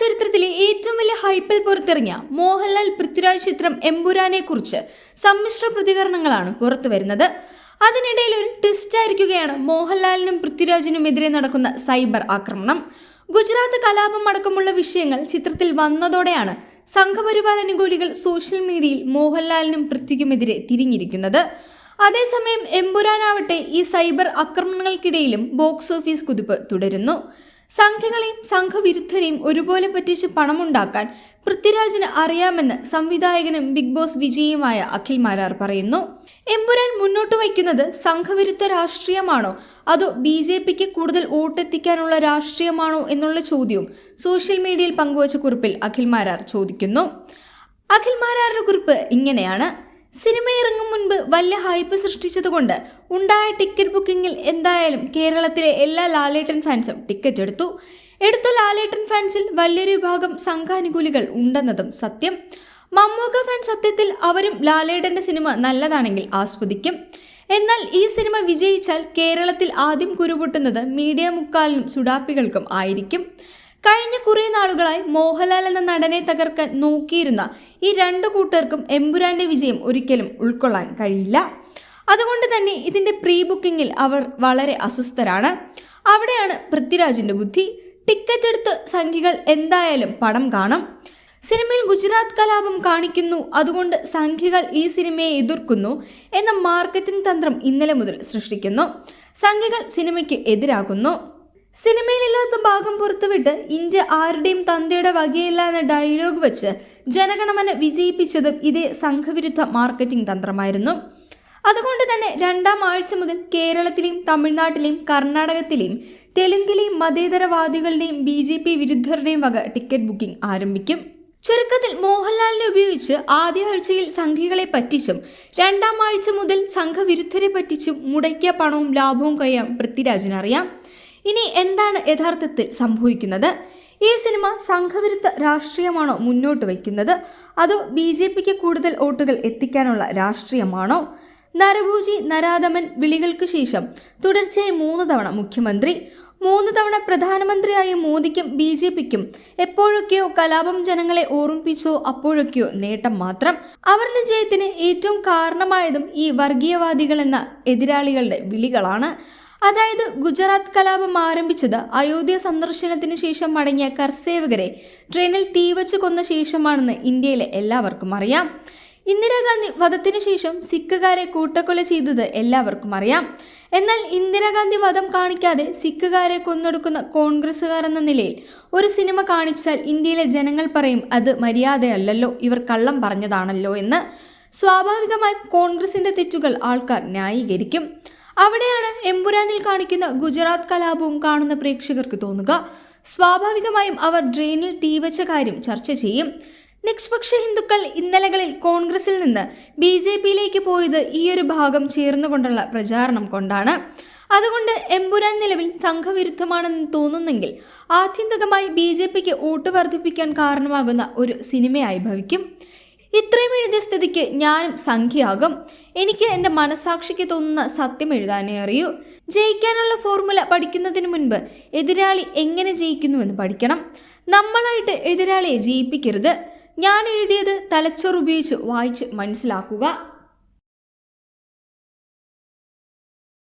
ചരിത്രത്തിലെ ഏറ്റവും വലിയ ഹൈപ്പിൽ പുറത്തിറങ്ങിയ മോഹൻലാൽ പൃഥ്വിരാജ് ചിത്രം എമ്പുരാനെ കുറിച്ച് സമ്മിശ്ര പ്രതികരണങ്ങളാണ് പുറത്തു വരുന്നത്. അതിനിടയിൽ ഒരു ട്വിസ്റ്റ് ആയിരിക്കുകയാണ് മോഹൻലാലിനും പൃഥ്വിരാജിനും എതിരെ നടക്കുന്ന സൈബർ ആക്രമണം. ഗുജറാത്ത് കലാപം അടക്കമുള്ള വിഷയങ്ങൾ ചിത്രത്തിൽ വന്നതോടെയാണ് സംഘപരിവാർ അനുകൂലികൾ സോഷ്യൽ മീഡിയയിൽ മോഹൻലാലിനും പൃഥ്വിക്കുമെതിരെ തിരിഞ്ഞിരിക്കുന്നത്. അതേസമയം എമ്പുരാനാവട്ടെ ഈ സൈബർ ആക്രമണങ്ങൾക്കിടയിലും ബോക്സ് ഓഫീസ് കുതിപ്പ് തുടരുന്നു. സംഘങ്ങളെയും സംഘവിരുദ്ധരെയും ഒരുപോലെ പറ്റിച്ച് പണമുണ്ടാക്കാൻ പൃഥ്വിരാജിന് അറിയാമെന്ന് സംവിധായകനും ബിഗ് ബോസ് വിജയിയുമായ അഖിൽ മാരാർ പറയുന്നു. എമ്പുരാൻ മുന്നോട്ട് വയ്ക്കുന്നത് സംഘവിരുദ്ധ രാഷ്ട്രീയമാണോ? അതോ ബി ജെ പിക്ക് കൂടുതൽ വോട്ടെത്തിക്കാനുള്ള രാഷ്ട്രീയമാണോ എന്നുള്ള ചോദ്യവും സോഷ്യൽ മീഡിയയിൽ പങ്കുവച്ച കുറിപ്പിൽ അഖിൽ മാരാർ ചോദിക്കുന്നു. അഖിൽ മാരാറുടെ കുറിപ്പ് ഇങ്ങനെയാണ്. സിനിമ ഇറങ്ങും മുൻപ് വലിയ ഹൈപ്പ് സൃഷ്ടിച്ചതുകൊണ്ട് ഉണ്ടായ ടിക്കറ്റ് ബുക്കിംഗിൽ എന്തായാലും കേരളത്തിലെ എല്ലാ ലാലേട്ടൻ ഫാൻസും ടിക്കറ്റ് എടുത്തു. എടുത്ത ലാലേട്ടൻ ഫാൻസിൽ വലിയൊരു വിഭാഗം സംഘാനുകൂലികൾ ഉണ്ടെന്നതും സത്യം. മമ്മൂക്ക ഫാൻ സത്യത്തിൽ അവരും ലാലേട്ടന്റെ സിനിമ നല്ലതാണെങ്കിൽ ആസ്വദിക്കും. എന്നാൽ ഈ സിനിമ വിജയിച്ചാൽ കേരളത്തിൽ ആദ്യം കുരുപൊട്ടുന്നത് മീഡിയ മുക്കാലിനും സുഡാപ്പികൾക്കും ആയിരിക്കും. കഴിഞ്ഞ കുറേ നാളുകളായി മോഹൻലാൽ എന്ന നടനെ തകർക്കാൻ നോക്കിയിരുന്ന ഈ രണ്ടു കൂട്ടർക്കും എമ്പുരാന്റെ വിജയം ഒരിക്കലും ഉൾക്കൊള്ളാൻ കഴിയില്ല. അതുകൊണ്ട് തന്നെ ഇതിന്റെ പ്രീ ബുക്കിങ്ങിൽ അവർ വളരെ അസ്വസ്ഥരാണ്. അവിടെയാണ് പൃഥ്വിരാജിന്റെ ബുദ്ധി. ടിക്കറ്റ് എടുത്ത് സംഖ്യകൾ എന്തായാലും പടം കാണും. സിനിമയിൽ ഗുജറാത്ത് കലാപം കാണിക്കുന്നു. അതുകൊണ്ട് സംഖ്യകൾ ഈ സിനിമയെ എതിർക്കുന്നു എന്ന മാർക്കറ്റിംഗ് തന്ത്രം ഇന്നലെ മുതൽ സൃഷ്ടിക്കുന്നു. സംഖ്യകൾ സിനിമയ്ക്ക് എതിരാകുന്നു. സിനിമയിലില്ലാത്ത ഭാഗം പുറത്തുവിട്ട് ഇന്ത്യ ആരുടെയും തന്തയുടെ വകയില്ല എന്ന ഡയലോഗ് വെച്ച് ജനഗണമന വിജയിപ്പിച്ചതും ഇതേ സംഘവിരുദ്ധ മാർക്കറ്റിംഗ് തന്ത്രമായിരുന്നു. അതുകൊണ്ട് തന്നെ രണ്ടാം ആഴ്ച മുതൽ കേരളത്തിലെയും തമിഴ്നാട്ടിലെയും കർണാടകത്തിലെയും തെലുങ്കിലെയും മതേതരവാദികളുടെയും ബി ജെ പി വിരുദ്ധരുടെയും വക ടിക്കറ്റ് ബുക്കിംഗ് ആരംഭിക്കും. ചുരുക്കത്തിൽ മോഹൻലാലിനെ ഉപയോഗിച്ച് ആദ്യ ആഴ്ചയിൽ സംഘികളെ പറ്റിച്ചും രണ്ടാം ആഴ്ച മുതൽ സംഘവിരുദ്ധരെ പറ്റിച്ചും മുടക്കിയ പണവും ലാഭവും കഴിയാൻ പൃഥ്വിരാജിനറിയാം ഇനി എന്താണ് യഥാർത്ഥത്തിൽ സംഭവിക്കുന്നത്? ഈ സിനിമ സംഘവിരുദ്ധ രാഷ്ട്രീയമാണോ മുന്നോട്ട് വയ്ക്കുന്നത്? അതോ ബി ജെ പിക്ക് കൂടുതൽ വോട്ടുകൾ എത്തിക്കാനുള്ള രാഷ്ട്രീയമാണോ? നരഭൂജി നരാധമൻ വിളികൾക്ക് ശേഷം തുടർച്ചയായി മൂന്ന് തവണ മുഖ്യമന്ത്രി മൂന്ന് തവണ പ്രധാനമന്ത്രിയായ മോദിക്കും ബി ജെ പിക്കും എപ്പോഴൊക്കെയോ കലാപം ജനങ്ങളെ ഓർമ്മിപ്പിച്ചോ അപ്പോഴൊക്കെയോ നേട്ടം മാത്രം. അവരുടെ ജയത്തിന് ഏറ്റവും കാരണമായതും ഈ വർഗീയവാദികൾ എന്ന എതിരാളികളുടെ വിളികളാണ്. അതായത് ഗുജറാത്ത് കലാപം ആരംഭിച്ചത് അയോധ്യ സന്ദർശനത്തിന് ശേഷം മടങ്ങിയ കർസേവകരെ ട്രെയിനിൽ തീവച്ച് കൊന്ന ശേഷമാണെന്ന് ഇന്ത്യയിലെ എല്ലാവർക്കും അറിയാം. ഇന്ദിരാഗാന്ധി വധത്തിനു ശേഷം സിഖുകാരെ കൂട്ടക്കൊല ചെയ്തത് എല്ലാവർക്കും അറിയാം. എന്നാൽ ഇന്ദിരാഗാന്ധി വധം കാണിക്കാതെ സിഖുകാരെ കൊന്നൊടുക്കുന്ന കോൺഗ്രസ്സുകാർ എന്ന നിലയിൽ ഒരു സിനിമ കാണിച്ചാൽ ഇന്ത്യയിലെ ജനങ്ങൾ പറയും അത് മര്യാദയല്ലല്ലോ ഇവർ കള്ളം പറഞ്ഞതാണല്ലോ എന്ന്. സ്വാഭാവികമായി കോൺഗ്രസിന്റെ തെറ്റുകൾ ആൾക്കാർ ന്യായീകരിക്കും. അവിടെയാണ് എമ്പുരാനിൽ കാണിക്കുന്ന ഗുജറാത്ത് കലാപവും കാണുന്ന പ്രേക്ഷകർക്ക് തോന്നുക. സ്വാഭാവികമായും അവർ ഡ്രെയിനിൽ തീവച്ച കാര്യം ചർച്ച ചെയ്യും. നിഷ്പക്ഷ ഹിന്ദുക്കൾ ഇന്നലകളിൽ കോൺഗ്രസിൽ നിന്ന് ബി ജെ പിയിലേക്ക് പോയത് ഈയൊരു ഭാഗം ചേർന്നുകൊണ്ടുള്ള പ്രചാരണം കൊണ്ടാണ്. അതുകൊണ്ട് എമ്പുരാൻ നിലവിൽ സംഘവിരുദ്ധമാണെന്ന് തോന്നുന്നെങ്കിൽ ആത്യന്തികമായി ബി ജെ പിക്ക് വോട്ട് വർദ്ധിപ്പിക്കാൻ കാരണമാകുന്ന ഒരു സിനിമയായി ഭവിക്കും. ഇത്രയും എഴുതിയ സ്ഥിതിക്ക് ഞാനും സംഖ്യയാകും. എനിക്ക് എന്റെ മനസാക്ഷിക്ക് തോന്നുന്ന സത്യം എഴുതാനേ അറിയൂ. ജയിക്കാനുള്ള ഫോർമുല പഠിക്കുന്നതിന് മുൻപ് എതിരാളി എങ്ങനെ ജയിക്കുന്നുവെന്ന് പഠിക്കണം. നമ്മളായിട്ട് എതിരാളിയെ ജയിപ്പിക്കരുത്. ഞാൻ എഴുതിയത് തലച്ചോർ ഉപയോഗിച്ച് വായിച്ച് മനസ്സിലാക്കുക.